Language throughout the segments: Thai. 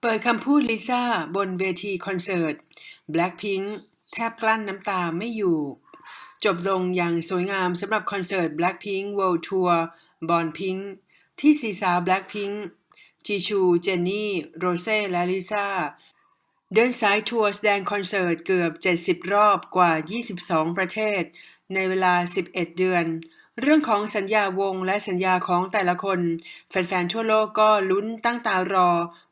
เปิดคำพูดลิซ่าบนเวทีคอนเสิร์ต Blackpink แทบกลั้นน้ำตาไม่อยู่ จบลงอย่างสวยงามสำหรับคอนเสิร์ต Blackpink World Tour Born Pink ที่สีสาว Blackpink จีชู เจนนี่ โรเซ่ และลิซ่า เดินสายทัวร์แสดงคอนเสิร์ตเกือบ 70 รอบกว่า 22 ประเทศ ในเวลา 11 เดือน เรื่องของสัญญาวงและสัญญาของแต่ละคน แฟนๆ ทั่วโลกก็ลุ้นตั้งตารอ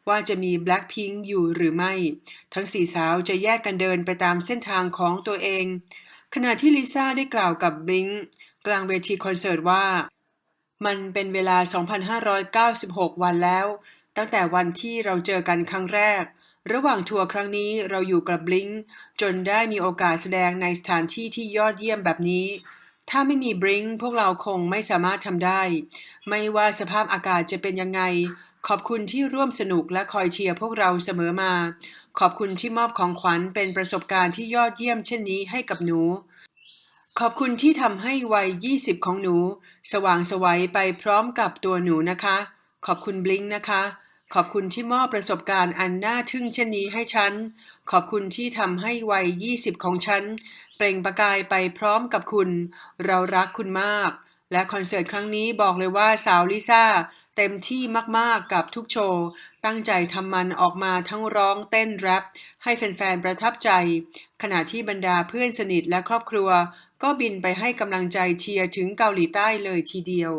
ว่าจะมี Blackpink อยู่หรือไม่ ทั้งสี่สาวจะแยกกันเดินไปตามเส้นทางของตัวเอง ขณะที่ลิซ่าได้กล่าวกับบิงกลางเวทีคอนเสิร์ตว่า มันเป็นเวลา 2,596 วันแล้ว ตั้งแต่วันที่เราเจอกันครั้งแรก ระหว่างทัวร์ครั้งนี้เราอยู่กับบลิงจนได้มีโอกาสแสดงในสถานที่ที่ยอดเยี่ยมแบบนี้ ถ้าไม่มีบลิงพวกเราคงไม่สามารถทำได้ ไม่ว่าสภาพอากาศจะเป็นยังไง ขอบคุณที่ร่วมสนุกและคอยเชียร์พวกเราเสมอมา ขอบคุณที่มอบของขวัญเป็นประสบการณ์ที่ยอดเยี่ยมเช่นนี้ให้กับหนู ขอบคุณที่ทำให้วัย 20 ของหนู สว่างไสวัยไปพร้อมกับตัวหนูนะคะ ขอบคุณบลิงนะคะ ขอบคุณที่มอบประสบการณ์อันน่าทึ่งเช่นนี้ให้ฉัน ขอบคุณที่ทำให้วัย 20 ของฉัน เปล่งประกายไปพร้อมกับคุณ เรารักคุณมาก และคอนเสิร์ตครั้งนี้บอกเลยว่าสาวลิซ่าเต็มที่มากๆกับทุกโชว์ ตั้งใจทำมันออกมาทั้งร้องเต้นแรปให้แฟนๆ ประทับใจ ขณะที่บรรดาเพื่อนสนิทและครอบครัว ก็บินไปให้กำลังใจเชียร์ถึงเกาหลีใต้เลยทีเดียว